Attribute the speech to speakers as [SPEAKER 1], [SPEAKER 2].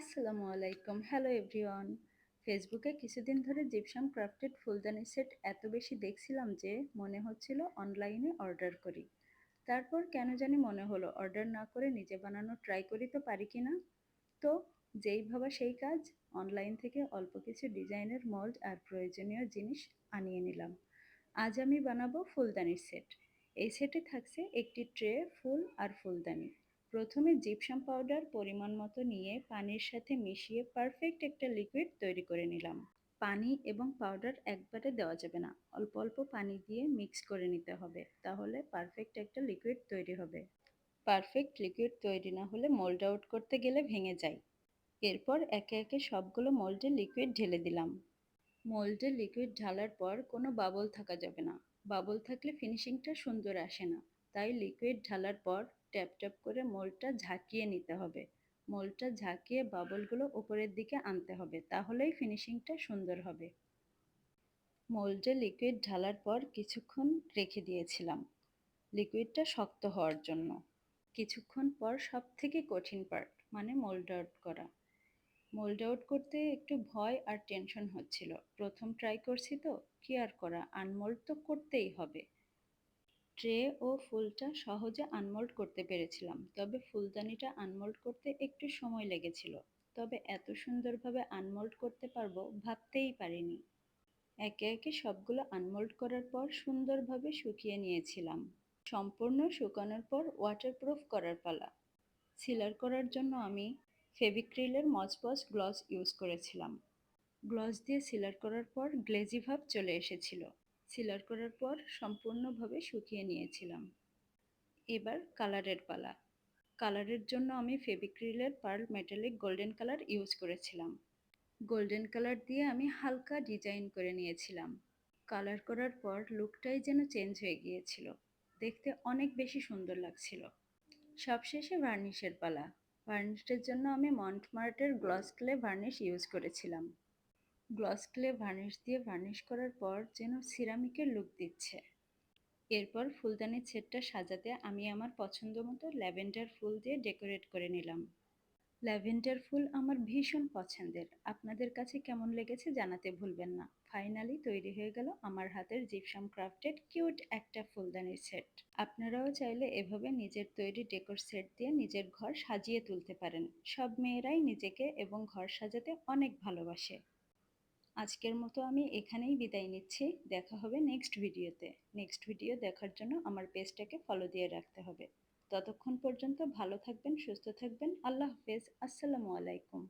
[SPEAKER 1] আসসালামু আলাইকুম। Hello everyone ফেসবুকে কিছুদিন ধরে জিপসাম ক্রাফটেড ফুলদানি সেট এত বেশি দেখছিলাম যে মনে হচ্ছিল অনলাইনে অর্ডার করি। তারপর কেন জানি মনে হলো অর্ডার না করে নিজে বানানো ট্রাই করি তো পারি কি না? তো যেই ভাবা সেই কাজ অনলাইন থেকে অল্প কিছু ডিজাইনের মল্ড আর প্রয়োজনীয় জিনিস আনিয়ে নিলাম। আজ আমি বানাবো ফুলদানির সেট এই সেটে থাকছে একটি ট্রে ফুল আর ফুলদানি। প্রথমে জিপসাম পাউডার পরিমাণ মতো নিয়ে পানির সাথে মিশিয়ে পারফেক্ট একটা লিকুইড তৈরি করে নিলাম। পানি এবং পাউডার একবারে দেওয়া যাবে না। অল্প অল্প পানি দিয়ে মিক্স করে নিতে হবে, তাহলে পারফেক্ট একটা লিকুইড তৈরি হবে। পারফেক্ট লিকুইড তৈরি না হলে মোল্ড আউট করতে গেলে ভেঙে যায়। এরপর একে একে সবগুলো মোল্ডে লিকুইড ঢেলে দিলাম। মোল্ডে লিকুইড ঢালার পর কোনো বাবল থাকা যাবে না। বাবল থাকলে ফিনিশিংটা সুন্দর আসে না। তাই লিকুইড ঢালার পর ট্যাপ ট্যাপ করে মোলটা ঝাঁকিয়ে নিতে হবে। মোলটা ঝাঁকিয়ে বাবলগুলো উপরের দিকে আনতে হবে, তাহলেই ফিনিশিংটা সুন্দর হবে। মোল্ডে লিকুইড ঢালার পর কিছুক্ষণ রেখে দিয়েছিলাম। লিকুইডটা শক্ত হওয়ার জন্য। কিছুক্ষণ পর সব থেকে কঠিন পার্ট মানে মোল্ড আউট করা। মোল্ড আউট করতে একটু ভয় আর টেনশন হচ্ছিল। প্রথম ট্রাই করছি তো, কি আর করা? আনমোল্ড তো করতেই হবে। ট্রে ও ফুলটা সহজে আনমোল্ড করতে পেরেছিলাম, তবে ফুলদানিটা আনমোল্ড করতে একটু সময় লেগেছিল। তবে এত সুন্দরভাবে আনমোল্ড করতে পারব ভাবতেই পারিনি। একে একে সবগুলো আনমোল্ড করার পর সুন্দরভাবে শুকিয়ে নিয়েছিলাম। সম্পূর্ণ শুকানোর পর ওয়াটারপ্রুফ করার পালা। সিলার করার জন্য আমি ফেভিক্রিলের মজপজ গ্লস ইউজ করেছিলাম। গ্লস দিয়ে সিলার করার পর গ্লেজি ভাব চলে এসেছিল। সিলার করার পর সম্পূর্ণভাবে শুকিয়ে নিয়েছিলাম। এবার কালারের পালা। কালারের জন্য আমি ফেভিক্রিলের pearl metallic golden colour use করেছিলাম। গোল্ডেন কালার দিয়ে আমি হালকা ডিজাইন করে নিয়েছিলাম। কালার করার পর লুকটাই যেন চেঞ্জ হয়ে গিয়েছিল। দেখতে অনেক বেশি সুন্দর লাগছিল। সবশেষে ভার্নিশের পালা। ভার্নিশের জন্য আমি মন্টমার্টের গ্লস ক্লে ভার্নিশ ইউজ করেছিলাম। গ্লস ক্লে ভার্নিশ দিয়ে ভার্নিশ করার পর যেন সিরামিকের লুক দিচ্ছে। এরপর ফুলদানির সেটটা সাজাতে আমি আমার পছন্দ মতো ল্যাভেন্ডার ফুল দিয়ে ডেকোরেট করে নিলাম। ল্যাভেন্ডার ফুল আমার ভীষণ পছন্দের। আপনাদের কাছে কেমন লেগেছে জানাতে ভুলবেন না। ফাইনালি তৈরি হয়ে গেল আমার হাতের জিপসাম ক্রাফটেড কিউট একটা ফুলদানির সেট আপনারাও চাইলে এভাবে নিজের তৈরি ডেকোর সেট দিয়ে নিজের ঘর সাজিয়ে তুলতে পারেন। সব মেয়েরাই নিজেকে এবং ঘর সাজাতে অনেক ভালোবাসে। আজকের মতো আমি এখানেই বিদায় নিচ্ছি। দেখা হবে নেক্সট ভিডিওতে নেক্সট ভিডিও দেখার জন্য আমার পেজটাকে ফলো দিয়ে রাখতে হবে। ততক্ষণ পর্যন্ত ভালো থাকবেন, সুস্থ থাকবেন। আল্লাহ হাফেজ। আসসালামু আলাইকুম।